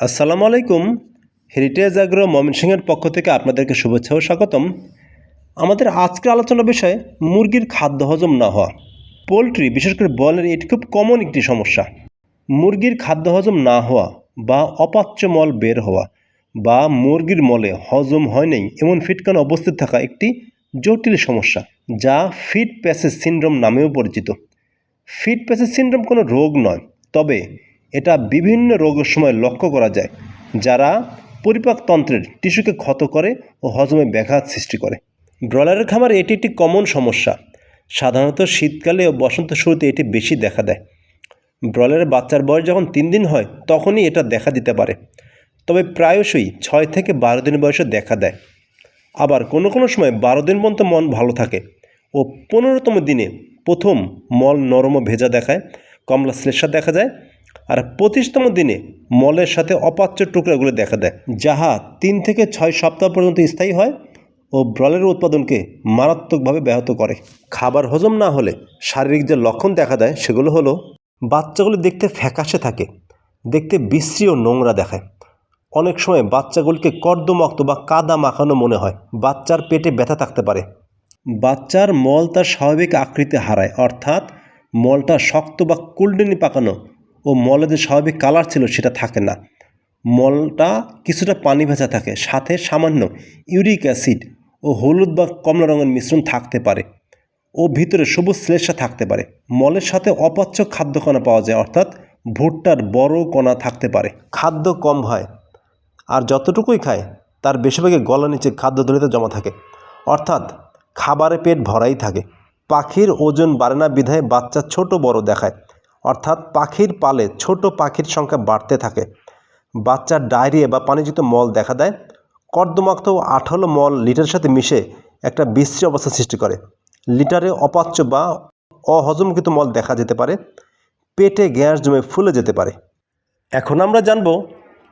আসসালামু আলাইকুম। Heritage agro ময়মনসিংহের পক্ষ থেকে আপনাদেরকে শুভেচ্ছা ও স্বাগতম। আমাদের আজকের আলোচনার বিষয় মুরগির খাদ্য হজম না হওয়া। পোলট্রি, বিশেষ করে বলের এটি খুব কমন একটি সমস্যা। মুরগির খাদ্য হজম না হওয়া বা অপাচ্য মল বের হওয়া বা মুরগির মলে হজম হয় নাই এমন ফিটকান অবস্থিত থাকা একটি জটিল সমস্যা, যা ফিট প্যাসেজ সিনড্রোম নামেও পরিচিত। ফিট প্যাসেজ সিনড্রোম কোনো রোগ নয়, তবে এটা বিভিন্ন রোগের সময় লক্ষ্য করা যায়, যারা পরিপাকতন্ত্রের টিস্যুকে ক্ষত করে ও হজমে ব্যাঘাত সৃষ্টি করে। ব্রয়লারের খামারে এটি একটি কমন সমস্যা। সাধারণত শীতকালে ও বসন্ত শুরুতে এটি বেশি দেখা দেয়। ব্রয়লারের বাচ্চার বয়স যখন তিন দিন হয়, তখনই এটা দেখা দিতে পারে। তবে প্রায়শই ছয় থেকে বারো দিন বয়সে দেখা দেয়। আবার কোনো কোনো সময় বারো দিন পর্যন্ত মন ভালো থাকে ও পনেরোতম দিনে প্রথম মল নরম ভেজা দেখায়, কমলা শ্লেষা দেখা যায় আর পঁচিশতম দিনে মলের সাথে অপাচ্য টুকরাগুলো দেখা দেয়, যাহা তিন থেকে ছয় সপ্তাহ পর্যন্ত স্থায়ী হয় ও ব্রলের উৎপাদনকে মারাত্মকভাবে ব্যাহত করে। খাবার হজম না হলে শারীরিক যে লক্ষণ দেখা দেয়, সেগুলো হলো বাচ্চাগুলো দেখতে ফ্যাকাশে থাকে, দেখতে বিশ্রী ও নোংরা দেখায়। অনেক সময় বাচ্চাগুলিকে কর্দমক্ত বা কাদা মাখানো মনে হয়, বাচ্চার পেটে ব্যথা থাকতে পারে। বাচ্চার মল তার স্বাভাবিক আকৃতি হারায়, অর্থাৎ মলটা শক্ত বা কুলডেনি পাকানো ও মলে যে স্বাভাবিক কালার ছিল সেটা থাকে না। মলটা কিছুটা পানি ভেজা থাকে, সাথে সামান্য ইউরিক অ্যাসিড ও হলুদ বা কমলা রঙের মিশ্রণ থাকতে পারে ও ভিতরে সবুজ শ্লেষা থাকতে পারে। মলের সাথে অপাচ্য খাদ্যকণা পাওয়া যায়, অর্থাৎ ভুট্টার বড় কণা থাকতে পারে। খাদ্য কম হয় আর যতটুকুই খায়, তার বেশিরভাগই গলা নিচে খাদ্যদলিতে জমা থাকে। অর্থাৎ খাবারে পেট ভরাই থাকে। পাখির ওজন বাড়ে না, বিধায় বাচ্চা ছোট বড় দেখায়। অর্থাৎ পাখির পালে ছোট পাখির সংখ্যা বাড়তে থাকে। বাচ্চার ডায়রিয়া বা পানিযুক্ত মল দেখা দেয়। কর্দমাক্ত আঠালো মল লিটারের সাথে মিশে একটা বিশ্রী অবস্থা সৃষ্টি করে। লিটারে অপাচ্য বা অহজমকৃত মল দেখা যেতে পারে। পেটে গ্যাস জমে ফুলে যেতে পারে। এখন আমরা জানব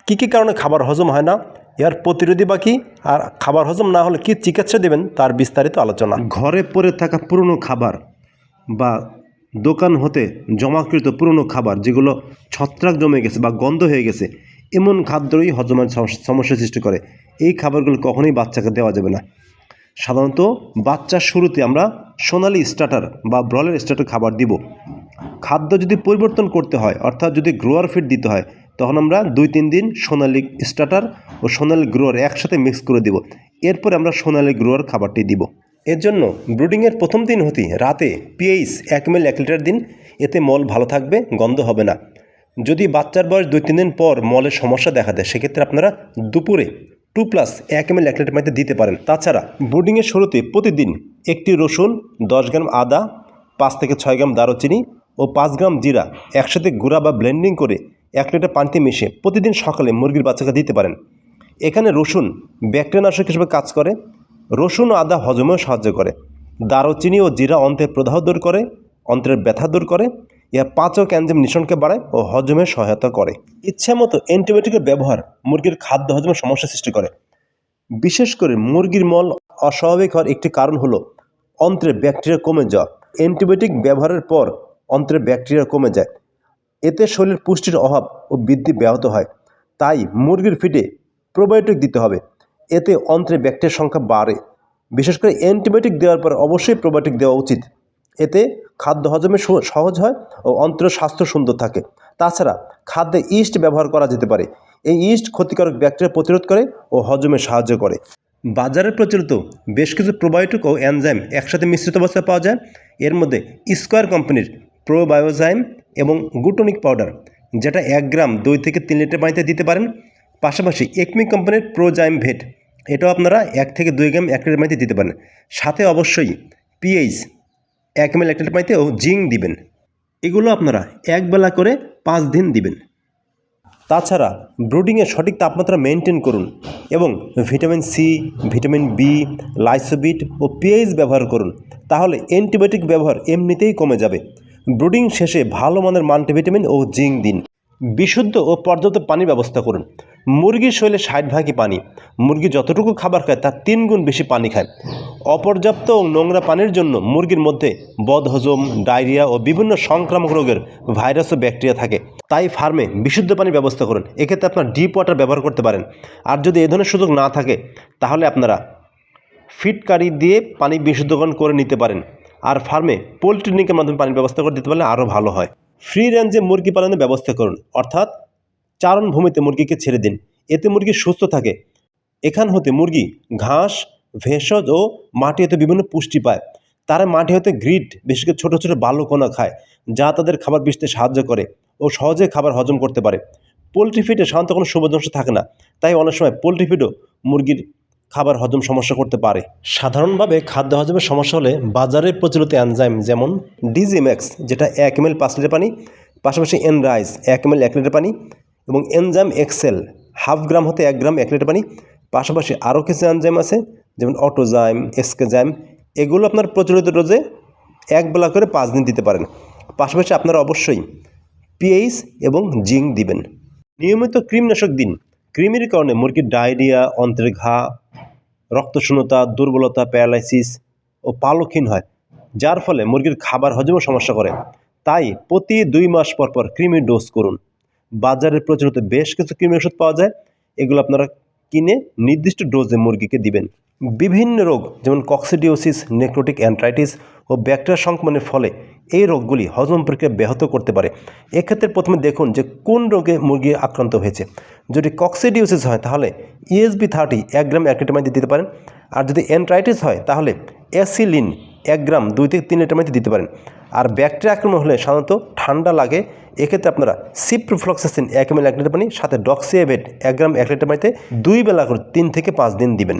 কী কী কারণে খাবার হজম হয় না, এর প্রতিরোধী বা কী, আর খাবার হজম না হলে কী চিকিৎসা দেবেন তার বিস্তারিত আলোচনা। ঘরে পড়ে থাকা পুরনো খাবার বা দোকান হতে জমাকৃত পুরনো খাবার যেগুলো ছত্রাক জমে গেছে বা গন্ধ হয়ে গেছে, এমন খাদ্যই হজমের সমস্যা- সৃষ্টি করে। এই খাবারগুলো কখনোই বাচ্চাকে দেওয়া যাবে না। সাধারণত বাচ্চার শুরুতে আমরা সোনালি স্টার্টার বা ব্রলের স্টার্টার খাবার দিব। খাদ্য যদি পরিবর্তন করতে হয়, অর্থাৎ যদি গ্রোয়ার ফিড দিতে হয়, তখন আমরা দুই তিন দিন সোনালি স্টার্টার ও সোনালি গ্রোয়ার একসাথে মিক্স করে দিব। এরপরে আমরা সোনালি গ্রোয়ার খাবারটি দিব। এর জন্য ব্রুডিংয়ের প্রথম দিন হতেই রাতে পিএইচ এক মিল এক লিটার দিন, এতে মল ভালো থাকবে, গন্ধ হবে না। যদি বাচ্চার বয়স দুই তিন দিন পর মলের সমস্যা দেখা দেয়, সেক্ষেত্রে আপনারা দুপুরে টু প্লাস এক এম এল এক লিটার পানিতে দিতে পারেন। তাছাড়া ব্রুডিংয়ের শুরুতে প্রতিদিন একটি রসুন, দশ গ্রাম আদা, পাঁচ থেকে ছয় গ্রাম দারুচিনি ও পাঁচ গ্রাম জিরা একসাথে গুঁড়া বা ব্লেন্ডিং করে এক লিটার পানিতে মিশে প্রতিদিন সকালে মুরগির বাচ্চাকে দিতে পারেন। এখানে রসুন ব্যাকটেরিয়ানাশক হিসেবে কাজ করে রসুন আদা হজমেও সাহায্য করে। দারুচিনি ও জিরা অন্ত্রের প্রদাহ দূর করে, অন্ত্রের ব্যথা দূর করে, ইহা পাচক এনজাইম নিঃসরণকে বাড়ায় ও হজমে সহায়তা করে। ইচ্ছা মতো অ্যান্টিবায়োটিকের ব্যবহার মুরগির খাদ্য হজমের সমস্যা সৃষ্টি করে। বিশেষ করে মুরগির মল অস্বাভাবিক হওয়ার একটি কারণ হলো অন্ত্রে ব্যাকটেরিয়া কমে যাওয়া। অ্যান্টিবায়োটিক ব্যবহারের পর অন্ত্রের ব্যাকটেরিয়া কমে যায়। এতে শরীরের পুষ্টির অভাব ও বৃদ্ধি ব্যাহত হয়। তাই মুরগির ফিটে প্রোবায়োটিক দিতে হবে। এতে অন্ত্রে ব্যাকটেরিয়ার সংখ্যা বাড়ে। বিশেষ করে অ্যান্টিবায়োটিক দেওয়ার পর অবশ্যই প্রোবায়োটিক দেওয়া উচিত। এতে খাদ্য হজমে সহ- সহজ হয় ও অন্ত্রের স্বাস্থ্য সুন্দর থাকে। তাছাড়া খাদ্যে ইস্ট ব্যবহার করা যেতে পারে। এই ইস্ট ক্ষতিকারক ব্যাকটেরিয়া প্রতিরোধ করে ও হজমে সাহায্য করে। বাজারে প্রচলিত বেশ কিছু প্রোবায়োটিক ও এনজাইম একসাথে মিশ্রিত অবস্থায় পাওয়া যায়। এর মধ্যে স্কোয়ার কোম্পানির প্রোবায়োজাইম এবং গুটোনিক পাউডার, যেটা এক গ্রাম দুই থেকে তিন লিটার পানিতে দিতে পারেন। পাশাপাশি একমি কোম্পানির প্রোজাইম ভেট এটাও আপনারা এক থেকে দুই গ্রাম এক লিটার পানিতে দিতে পারেন। সাথে অবশ্যই পিএইচ, এক এম এক লিটার পানিতে ও জিঙ্ক দিবেন। এগুলো আপনারা একবেলা করে পাঁচ দিন দিবেন। তাছাড়া ব্রুডিংয়ের সঠিক তাপমাত্রা মেনটেন করুন এবং ভিটামিন সি, ভিটামিন বি, লাইসোবিট ও পিএইচ ব্যবহার করুন। তাহলে অ্যান্টিবায়োটিক ব্যবহার এমনিতেই কমে যাবে। ব্রুডিং শেষে ভালো মানের মাল্টিভিটামিন ও জিঙ্ক দিন। বিশুদ্ধ ও পর্যাপ্ত পানির ব্যবস্থা করুন। মুরগির শরীরে ষাট ভাগই পানি। মুরগি যতটুকু খাবার খায়, তার তিন গুণ বেশি পানি খায়। অপর্যাপ্ত ও নোংরা পানির জন্য মুরগির মধ্যে বদহজম, ডায়রিয়া ও বিভিন্ন সংক্রামক রোগের ভাইরাস ও ব্যাকটেরিয়া থাকে। তাই ফার্মে বিশুদ্ধ পানির ব্যবস্থা করুন। এক্ষেত্রে আপনার ডিপ ওয়াটার ব্যবহার করতে পারেন। আর যদি এ ধরনের সুযোগ না থাকে, তাহলে আপনারা ফিটকারি দিয়ে পানি বিশুদ্ধকরণ করে নিতে পারেন। আর ফার্মে পোলট্রি নিকের মাধ্যমে পানির ব্যবস্থা করে দিতে পারলে আরও ভালো হয়। ফ্রি রেঞ্জে মুরগি পালনের ব্যবস্থা করুন। অর্থাৎ চারণ ভূমিতে মুরগিকে ছেড়ে দিন। এতে মুরগি সুস্থ থাকে। এখান হতে মুরগি ঘাস, ভেষজ ও মাটি হতে বিভিন্ন পুষ্টি পায়। তারা মাটি হতে গ্রিড, বিশেষ করে ছোটো ছোটো বালুকণা খায়, যা তাদের খাবার বিষতে সাহায্য করে ও সহজে খাবার হজম করতে পারে। পোলট্রি ফিডে সাধারণত কোনো সুবদংশ থাকে না, তাই অনেক সময় পোলট্রি ফিডও মুরগির খাবার হজম সমস্যা করতে পারে। সাধারণভাবে খাদ্য হজমের সমস্যা হলে বাজারে প্রচলিত অ্যানজাইম যেমন ডিজিম্যাক্স যেটা এক এম এল পাঁচ লিটার পানি, পাশাপাশি এনরাইস এক এম এল এক লিটার পানি এবং এনজাইম এক্সেল হাফ গ্রাম হতে এক গ্রাম, এক লিটার পানি। পাশাপাশি আরও কিছু এনজাইম আছে, যেমন অটোজাইম, এসকেজাইম। এগুলো আপনার প্রচলিত ডোজে এক বেলা করে পাঁচ দিন দিতে পারেন। পাশাপাশি আপনারা অবশ্যই পিএইচ এবং জিঙ্ক দিবেন। নিয়মিত কৃমিনাশক দিন। কৃমির কারণে মুরগির ডায়রিয়া, অন্ত্রের ঘা, রক্তশূন্যতা, দুর্বলতা, প্যারালাইসিস ও পালকহীন হয়, যার ফলে মুরগির খাবার হজমও সমস্যা করে। তাই প্রতি দুই মাস পর পর কৃমির ডোজ করুন। বাজারে প্রচলিত বেশ কিছু কৃমি ওষুধ পাওয়া যায়। এগুলো আপনারা কিনে নির্দিষ্ট ডোজে মুরগিকে দিবেন। বিভিন্ন রোগ, যেমন কক্সিডিওসিস নেক্রোটিক অ্যান্ট্রাইটিস ও ব্যাকটেরিয়া সংক্রমণের ফলে এই রোগগুলি হজম প্রক্রিয়া ব্যাহত করতে পারে। এক্ষেত্রে প্রথমে দেখুন যে কোন রোগে মুরগি আক্রান্ত হয়েছে। যদি কক্সিডিওসিস হয়, তাহলে ইএসবি থার্টি এক গ্রাম মধ্যে দিতে পারেন। আর যদি অ্যান্ট্রাইটিস হয়, তাহলে অ্যাসিলিন এক গ্রাম দুই থেকে তিন লিটার দিতে পারেন। আর ব্যাকটেরিয়া আক্রমণ হলে সাধারণত ঠান্ডা লাগে। এক্ষেত্রে আপনারা সিপ্রোফ্লক্সাসিন এক এম এল এক লিটার পানি সাথে ডক্সিএভেট এক গ্রাম এক লিটার পানিতে দুই বেলা করে তিন থেকে পাঁচ দিন দিবেন।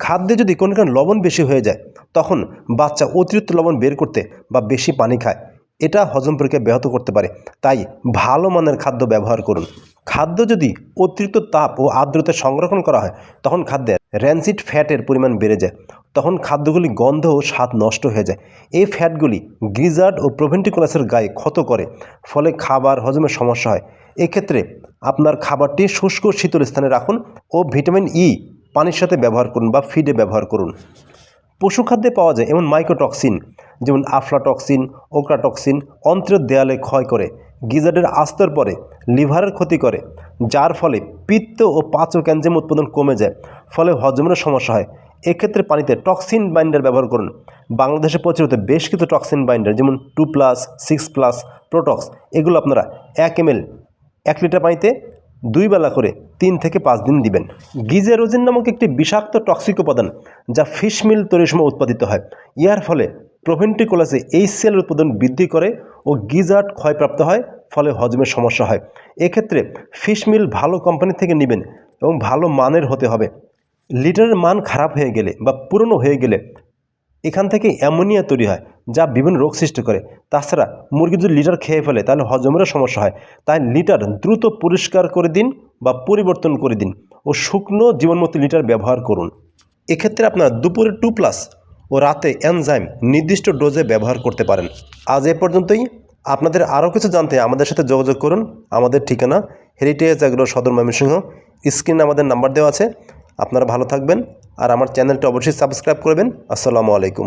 খাদ্যে যদি কোনো কারণে লবণ বেশি হয়ে যায়, তখন বাচ্চা অতিরিক্ত লবণ বের করতে বা বেশি পানি খায়। এটা হজম প্রক্রিয়া ব্যাহত করতে পারে। তাই ভালো মানের খাদ্য ব্যবহার করুন। খাদ্য যদি অতিরিক্ত তাপ ও আর্দ্রতা সংরক্ষণ করা হয়, তখন খাদ্যের র্যানসিড ফ্যাটের পরিমাণ বেড়ে যায়। তখন খাদ্যগুলি গন্ধ ও স্বাদ নষ্ট হয়ে যায়। এই ফ্যাটগুলি গ্রিজার্ড ও প্রভেন্টিকুলাসের গায়ে ক্ষত করে, ফলে খাবার হজমের সমস্যা হয়। এক্ষেত্রে আপনার খাবারটি শুষ্ক শীতল স্থানে রাখুন ও ভিটামিন ই পানির সাথে ব্যবহার করুন বা ফিডে ব্যবহার করুন। পশু খাদ্যে পাওয়া যায় এমন মাইক্রোটক্সিন যেমন আফলাটক্সিন ওক্রাটক্সিন অন্ত্রের দেয়ালে ক্ষয় করে, গিজার্ডের আস্তর পরে, লিভারের ক্ষতি করে, যার ফলে পিত্ত ও পাচক এনজাইম উৎপাদন কমে যায়, ফলে হজমের সমস্যা হয়। এক্ষেত্রে পানিতে টক্সিন বাইন্ডার ব্যবহার করুন। বাংলাদেশে প্রচলিত বেশ কিছু টক্সিন বাইন্ডার যেমন two plus six plus Protox এগুলো আপনারা এক এম এল এক লিটার পানিতে দুই বেলা করে তিন থেকে পাঁচ দিন দিবেন। গিজেরোজিন নামক একটি বিষাক্ত টক্সিক উপাদান যা ফিশ মিল তৈরির সময় উৎপাদিত হয়। ইয়ার ফলে প্রভেন্টিকুলাসে এই সেল উৎপাদন বৃদ্ধি করে ও গিজার্ড ক্ষয়প্রাপ্ত হয়, ফলে হজমের সমস্যা হয়। এক্ষেত্রে ফিশ মিল ভালো কোম্পানি থেকে নেবেন এবং ভালো মানের হতে হবে। লিটারের মান খারাপ হয়ে গেলে বা পুরনো হয়ে গেলে এখান থেকে অ্যামোনিয়া তৈরি হয়, যা বিভিন্ন রোগ সৃষ্টি করে। তাছাড়া মুরগি যদি লিটার খেয়ে ফেলে, তাহলে হজমেরও সমস্যা হয়। তাই লিটার দ্রুত পরিষ্কার করে দিন বা পরিবর্তন করে দিন ও শুকনো জীবনমতো লিটার ব্যবহার করুন। এক্ষেত্রে আপনার দুপুরে টু প্লাস ও রাতে এনজাইম নির্দিষ্ট ডোজে ব্যবহার করতে পারেন। আজ এ পর্যন্তই। আপনাদের আরও কিছু জানতে আমাদের সাথে যোগাযোগ করুন। আমাদের ঠিকানা হেরিটেজ অ্যাগ্রো সদর ময়মনসিংহ। স্ক্রিনে আমাদের নাম্বার দেওয়া আছে। আপনারা ভালো থাকবেন আর আমার চ্যানেলটি অবশ্যই সাবস্ক্রাইব করবেন। আসসালামু আলাইকুম।